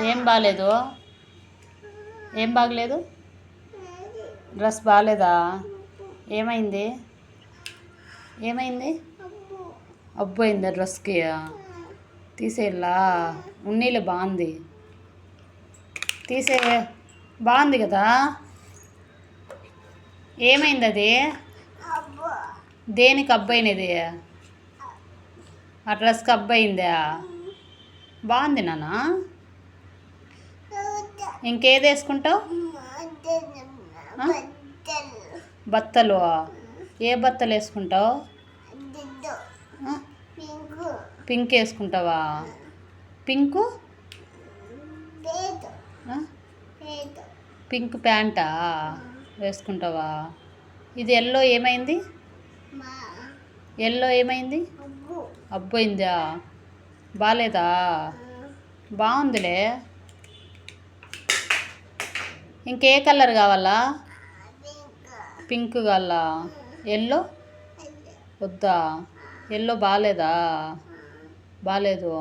ఏం బాగాలేదు ఏం బాగలేదు? డ్రెస్ బాగాలేదా ఏమైంది? ఏమైంది? అబ్బు అయిందా డ్రెస్కి. తీసేయాలా ఉన్నీళ్ళు బాగుంది. తీసే బాగుంది కదా? ఏమైంది అది? దేనికి అబ్బాయినది? ఆ డ్రెస్కి అబ్బాయిందా? బాగుంది నానా ఇంకేది వేసుకుంటావు? బత్తలు ఏ బత్తలు వేసుకుంటావు? పింక్. వేసుకుంటావా? పింకు? పింక్ ప్యాంటా? వేసుకుంటావా? ఇది ఎల్లో ఏమైంది? ఎల్లో ఏమైంది? అబ్బోయిందా బాగాలేదా బాగుందిలే. ఇంకే కలర్ కావాలా? పింక్ కావాలా? ఎల్లో? వద్దా? ఎల్లో బాగాలేదా బాగాలేదు